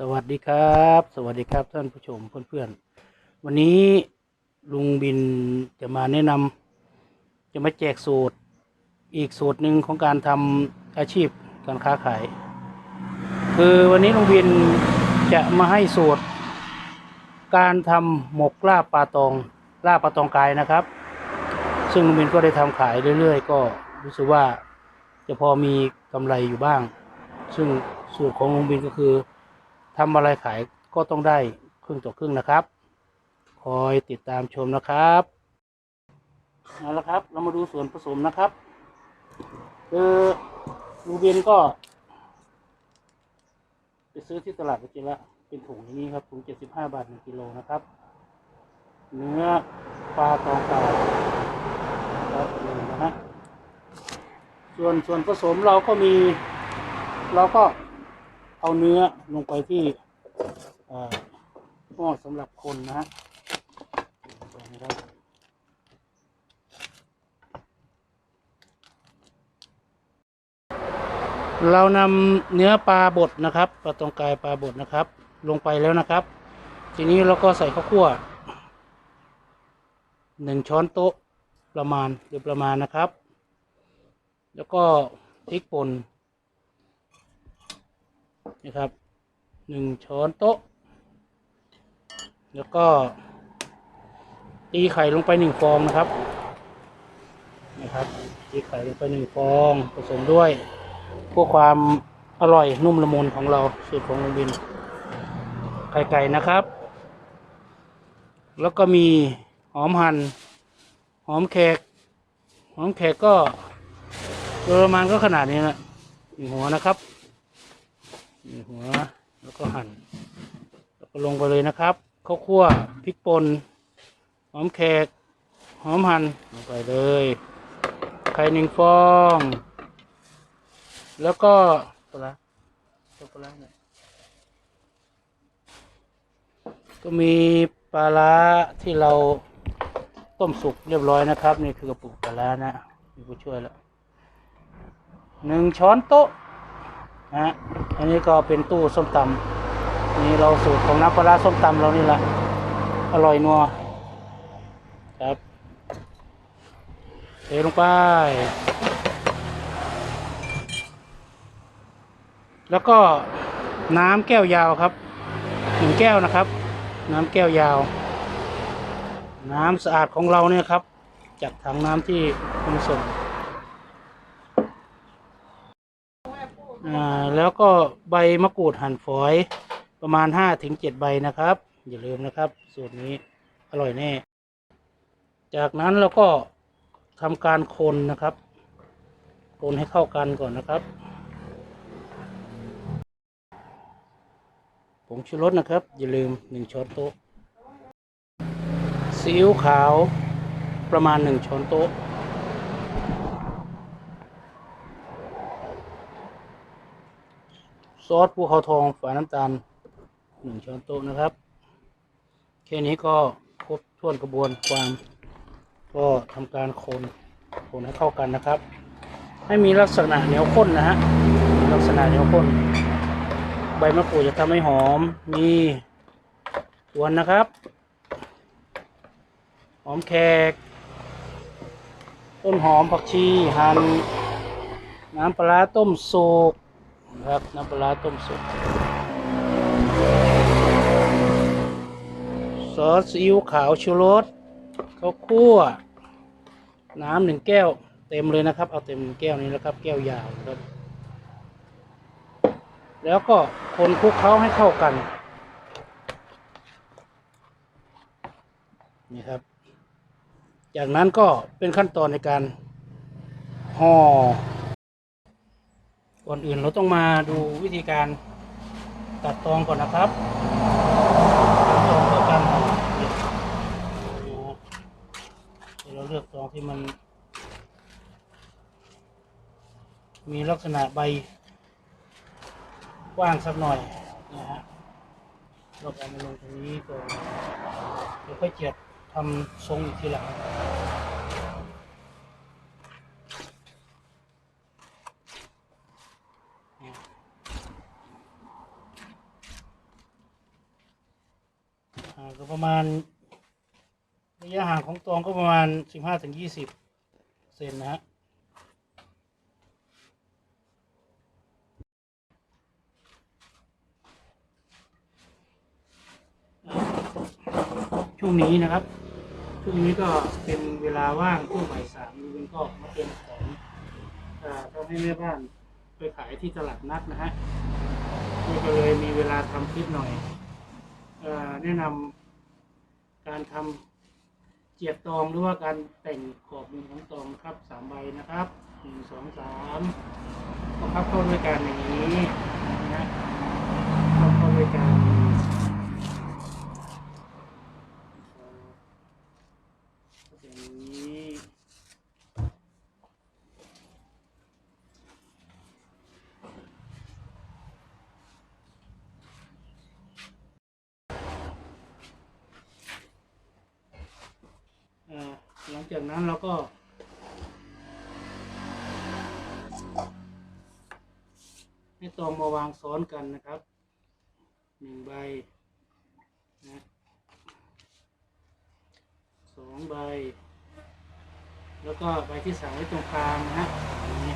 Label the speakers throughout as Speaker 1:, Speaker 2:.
Speaker 1: สวัสดีครับ สวัสดีครับท่านผู้ชมเพื่อนๆ วันนี้ลุงบินจะมาแนะนำจะมาแจกสูตร อีกสูตรหนึ่งของการทำอาชีพการค้าขาย คือวันนี้ลุงบินจะมาให้สูตร การทำหมกลาบปลาตองลาบปลาตองกายนะครับ ซึ่งลุงบินก็ได้ทำขายเรื่อยๆ ก็รู้สึกว่าจะพอมีกำไรอยู่บ้าง ซึ่งสูตรของลุงบินก็คือ ทำอะไรขายก็ต้องได้ครึ่งต่อครึ่งนะครับ คอยติดตามชมนะครับเอาละครับ เรามาดูส่วนผสมนะครับคือลูเบียนก็ไปซื้อที่ตลาดไปกินละเป็นถุงอย่างนี้ครับถุงเจ็ดสิบห้าบาทหนึ่งกิโลนะครับ เนื้อปลาตองกาครับนี่นะฮะส่วนส่วนผสมเราก็มี เราก็ เอาเนื้อลงไปที่หม้อสำหรับคนนะฮะเรานำเนื้อปลาบดนะครับปลาตองกายปลาบดนะครับ ลงไปแล้วนะครับ ทีนี้เราก็ใส่ข้าวคั่วหนึ่งช้อนโต๊ะประมาณโดยประมาณนะครับ แล้วก็พริกป่น นะครับหนึ่งช้อนโต๊ะ แล้วก็ ตีไข่ลงไปหนึ่งฟองนะครับนะครับตีไข่ลงไปหนึ่งฟองผสมด้วยเพื่อความอร่อยนุ่มละมุนของเราสูตรของลุงบิน ไข่ไก่นะครับ แล้วก็มีหอมหัน่นหอมแขก หอมแขกก็โดยประมาณก็ขนาดนี้นะหนึ่งหัวนะครับ นี่หัวแล้วก็หั่นแล้วก็ลงไปเลยนะครับข้าวคั่วพริกป่นหอมแขกหอมหั่นลงไปเลยไข่หนึ่งฟอง แล้วก็ปลาร้าตัวปลาร้าหน่อยก็มีปลาร้าที่เราต้มสุกเรียบร้อยนะครับ นี่คือกระปุกปลาร้านะมีผู้ช่วยแล้วหนึ่งช้อนโต๊ะ นะฮะอันนี้ก็เป็นตู้ส้มตำนี่เราสูตรของน้ำปลาร้าส้มตำเรานี่แหละอร่อยนัวครับเทลงไป แล้วก็น้ำแก้วยาวครับหนึ่งแก้วนะครับ น้ำแก้วยาว น้ำสะอาดของเราเนี่ยครับ จากถังน้ำที่คุณส่ง อ่าแล้วก็ใบมะกรูดหั่นฝอยประมาณห้าถึงเจ็ดใบนะครับ อย่าลืมนะครับ สูตรนี้อร่อยแน่ จากนั้นเราก็ทำการคนนะครับ คนให้เข้ากันก่อนนะครับผงชูรสนะครับ อย่าลืมหนึ่งช้อนโต๊ะซีอิ๊วขาวประมาณหนึ่งช้อนโต๊ะ ซอสภูเขาทองฝาน้ำตาลหนึ่งช้อนโต๊ะนะครับ แค่นี้ก็ครบถ้วนกระบวนความก็ทำการคนคนให้เข้ากันนะครับ ให้มีลักษณะเหนียวข้นนะฮะลักษณะเหนียวข้น ใบมะกรูดจะทำให้หอมมีส่วนนะครับหอมแขก ต้นหอมผักชีหั่นน้ำปลาร้าต้มสุก นะครับน้ำปลาร้าต้มสุกซอสซีอิ๊วขาวชูรสข้าวคั่ว น้ำหนึ่งแก้ว เต็มเลยนะครับ เอาเต็มแก้วนี้นะครับ แก้วยาวครับแล้วก็คนคลุกเคล้าให้เข้ากัน นี่ครับ จากนั้นก็เป็นขั้นตอนในการห่อ ก่อนอื่นเราต้องมาดูวิธีการตัดตองก่อนนะครับตัดตองเพื่อการห่อเห็ดนะฮะเดี๋ยวเราเลือกตองที่มัน มีลักษณะใบกว้างสักหน่อยนะฮะเราเอามาลงตรงนี้ก่อนเดี๋ยวค่อยเจียดทำทรงอีกทีหลัง ก็ ประมาณระยะห่างของตองก็ประมาณสิบห้าถึงยี่สิบเซนนะฮะช่วงนี้นะครับ ช่วงนี้ก็เป็นเวลาว่างช่วงบ่ายสามนี่ก็มาเตรียมของอ่าทำให้แม่บ้านไปขายที่ตลาดนัดนะฮะก็เลยมีเวลาทำคลิปหน่อยอแนะนำ การทำเจียบตองหรือว่าการแต่งขอบมุมของตองครับสามใบนะครับหนึ่งสองสามก็พับเข้าด้วยกันอย่างนี้นะฮะพับเข้าด้วยกัน อย่างนี้อ่า หลังจากนั้นเราก็ ให้ตองมาวางซ้อนกันนะครับหนึ่งใบนะสองใบ แล้วก็ใบที่สามไว้ตรงกลางนะฮะนี้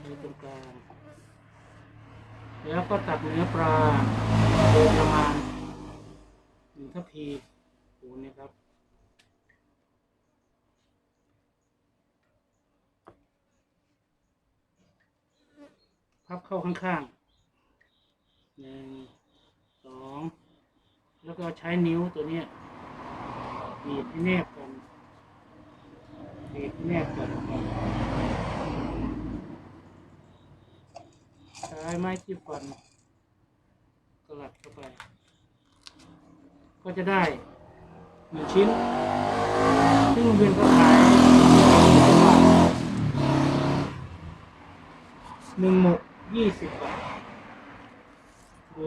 Speaker 1: ไว้ตรงกลาง แล้วก็ตัดเนื้อปลาโดยประมาณหนึ่งทัพพีปูนเนี่ครับ พับเข้าข้างๆหนึ่งสองแล้วก็ใช้นิ้วตัวเนี้ยบีบให้แนบกันบีบให้แนบกันใช้ไม้จิ้มฟันสลัดเข้าไป ก็จะได้หนึ่งชิ้น ซึ่งโรงเรียนก็ขายหนึ่งหมก ยี่สิบบาทดู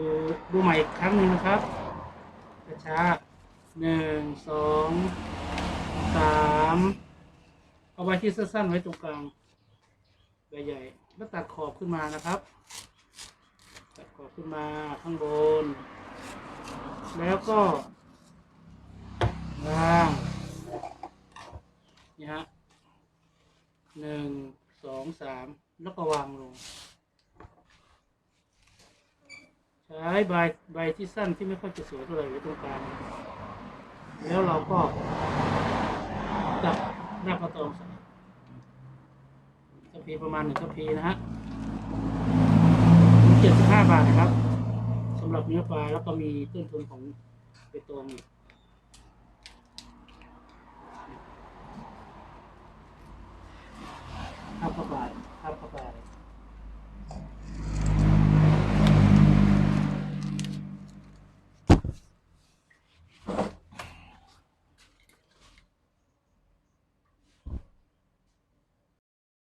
Speaker 1: ดูใหม่อีกครั้งหนึ่งนะครับช้าๆหนึ่งสองสามเอาไว้ที่สั้นๆไว้ตรงกลางใหญ่ๆแล้วตัดขอบขึ้นมานะครับ ตัดขอบขึ้นมาข้างบน แล้วก็วางนี่ฮะหนึ่งสองสามแล้วก็วางลง ใช้ใบใบที่สั้นที่ไม่ค่อยจะสวยเท่าไหร่ไว้ตรงกลางแล้วเราก็จับหน้าประตองใส่กระพีประมาณหนึ่งกระพีนะฮะเจ็ดสิบห้าบาทนะครับสำหรับเนื้อปลาแล้วก็มีต้นทุนของใบตองอีกทับเข้าไปทับเข้าไป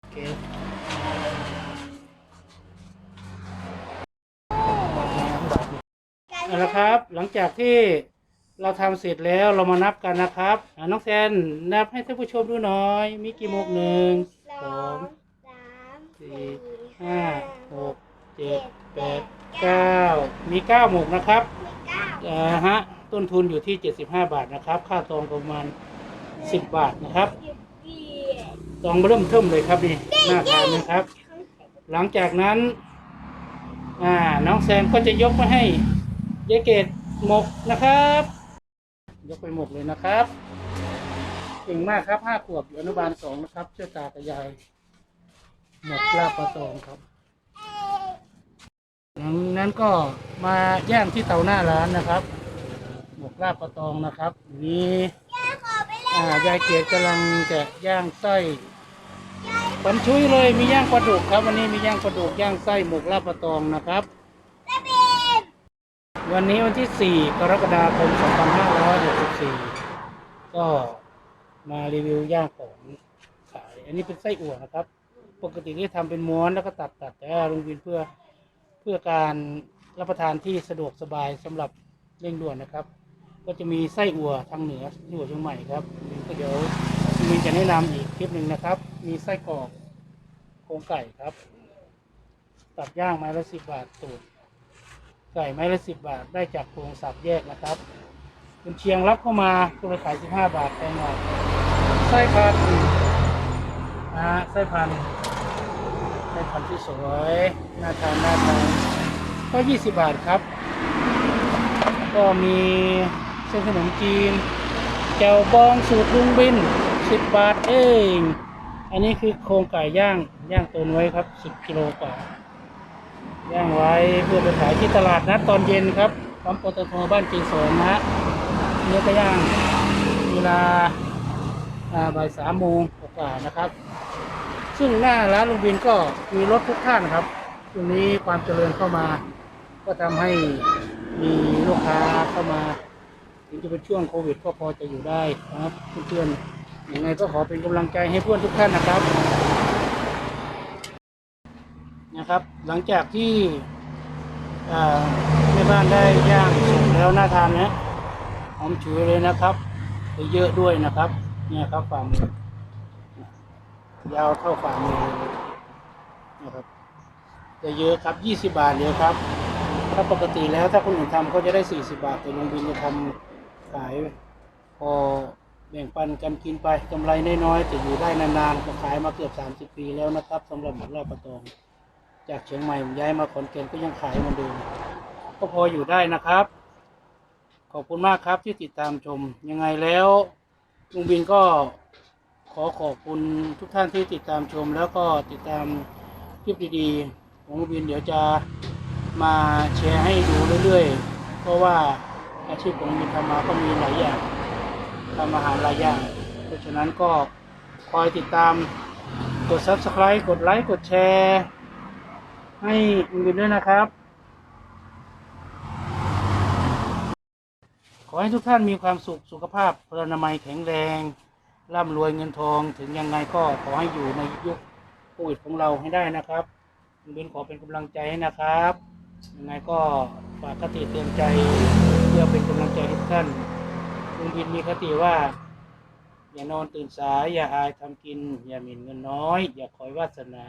Speaker 1: โอเค เอาละครับ หลังจากที่เราทำเสร็จแล้วเรามานับกันนะครับอะน้องแซนนับให้ท่านผู้ชมดูหน่อย มีกี่หมกหนึ่งสอง
Speaker 2: สาม
Speaker 1: สี่ห้าหกเจ็ดแปดเก้ามีเก้าหมกนะครับ
Speaker 2: มีเก้า
Speaker 1: อ่าฮะต้นทุนอยู่ที่เจ็ดสิบห้าบาทนะครับ ค่าตองประมาณสิบบาทนะครับ
Speaker 2: สิบสี่
Speaker 1: ตองเริ่มเทิมเลยครับนี่น่าทานนะครับ หลังจากนั้น อ่าน้องแซมก็จะยกมาให้ ยายเกดหมกนะครับ ยกไปหมกเลยนะครับเก่งมากครับห้าขวบอยู่อนุบาลสองนะครับ เชื่อตากับยายหมกลาบปลาตองครับหลังนั้นก็มาย่างที่เตาหน้าร้านนะครับ หมกลาบปลาตองนะครับนี่
Speaker 2: อ่า
Speaker 1: ยายเกดกำลังจะย่างไส้ปันชุยเลยมีย่างปลาดุกครับ วันนี้มีย่างปลาดุกย่างไส้หมกลาบปลาตองนะครับ วันนี้วันที่ 4 กรกฎาคม 2564 ก็มารีวิวย่างของขาย อันนี้เป็นไส้อั่วนะครับ ปกติที่ทำเป็นม้วนแล้วก็ตัดตัดแต่ลุงวินเพื่อเพื่อการรับประทานที่สะดวกสบายสำหรับเร่งด่วนนะครับ ก็จะมีไส้อั่วทางเหนือที่หัวเชียงใหม่ครับก็เดี๋ยวลุงวินจะแนะนำอีกคลิปหนึ่งนะครับ มีไส้กรอกโครงไก่ครับ ตัดย่างไม้ละสิบบาทตูด ไก่ไม้ละสิบบาทได้จากโครงสับแยกนะครับคุณเชียงรับเข้ามาก็เลยขายสิบห้าบาทแพงหน่อยไส้พันนะฮะไส้พันไส้พันที่สวยน่าทานน่าทานก็ยี่สิบบาทครับ ก็มีเส้นขนมจีนแจ่วบองสูตรลุงบินสิบบาทเอง อันนี้คือโครงไก่ย่างย่างตุนไว้ครับสิบกิโลกว่า ย่างไว้เพื่อไปขายที่ตลาดนัดตอนเย็นครับปั๊มปตทบ้านจีนสองนะฮะเนื้อก็ย่างเวลาบ่ายสามโมงกว่านะครับ ซึ่งหน้าร้านลุงบินก็มีรถทุกท่านครับตรงนี้ความเจริญเข้ามา ก็ทำให้มีลูกค้าเข้ามาถึงจะเป็นช่วงโควิดก็พอจะอยู่ได้นะครับเพื่อนๆยังไงก็ขอเป็นกำลังใจให้เพื่อนทุกท่านนะครับ นะครับ หลังจากที่แม่บ้านได้ย่างสุกแล้วน่าทานนะหอมฉุยเลยนะครับเยอะด้วยนะครับ เนี่ยครับฝ่ามือยาวเท่าฝ่ามือเลยนะครับจะเยอะครับยี่สิบาทเลยครับ ถ้าปกติแล้วถ้าคนอื่นทำก็จะได้สี่สิบาท แต่ลุงบินจะทำขายพอแบ่งปันกันกินไปกำไรน้อยๆแต่อยู่ได้นานๆก็ขายมาเกือบสามสิบปีแล้วนะครับสำหรับหมูลาบปะตอง จากเชียงใหม่ผมย้ายมาขอนแก่นก็ยังขายเหมือนเดิมก็พออยู่ได้นะครับ ขอบคุณมากครับที่ติดตามชมยังไงแล้วลุงบินก็ขอขอบคุณทุกท่านที่ติดตามชม แล้วก็ติดตามคลิปดีๆของลุงบินเดี๋ยวจะมาแชร์ให้ดูเรื่อยๆ เพราะว่าอาชีพของลุงบินทำมาก็มีหลายอย่างทำอาหารหลายอย่าง เพราะฉะนั้นก็คอยติดตามกด subscribe กดไลค์ กดแชร์ ให้ลุงบินด้วยนะครับ ขอให้ทุกท่านมีความสุขสุขภาพพลานามัยแข็งแรงร่ำรวยเงินทองถึงยังไงก็ขอให้อยู่ในยุคโควิดของเราให้ได้นะครับลุงบินขอเป็นกำลังใจให้นะครับยังไงก็ฝากคติเตือนใจเพื่อเป็นกำลังใจให้ทุกท่านลุงบินมีคติว่าอย่านอนตื่นสาย อย่าอายทำกิน อย่าหมิ่นเงินน้อย อย่าคอยวาสนา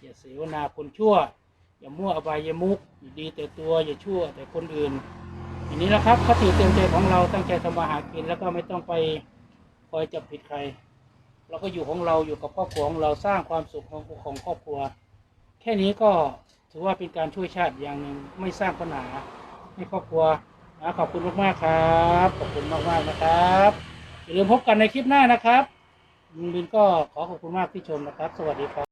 Speaker 1: อย่าเสวนาคนชั่ว อย่ามั่วอบายมุกอย่าดีแต่ตัวอย่าชั่วแต่คนอื่นอย่างนี้นะครับคติเตือนใจของเราตั้งใจทำมาหากินแล้วก็ไม่ต้องไปคอยจับผิดใคร เราก็อยู่ของเราอยู่กับครอบครัวของเราสร้างความสุขของของครอบครัว แค่นี้ก็ถือว่าเป็นการช่วยชาติอย่างหนึ่งไม่สร้างปัญหาให้ครอบครัวนะขอบคุณมากๆครับขอบคุณมากๆนะครับอย่าลืมพบกันในคลิปหน้านะครับลุงบินก็ขอขอบคุณมากที่ชมนะครับ สวัสดีครับ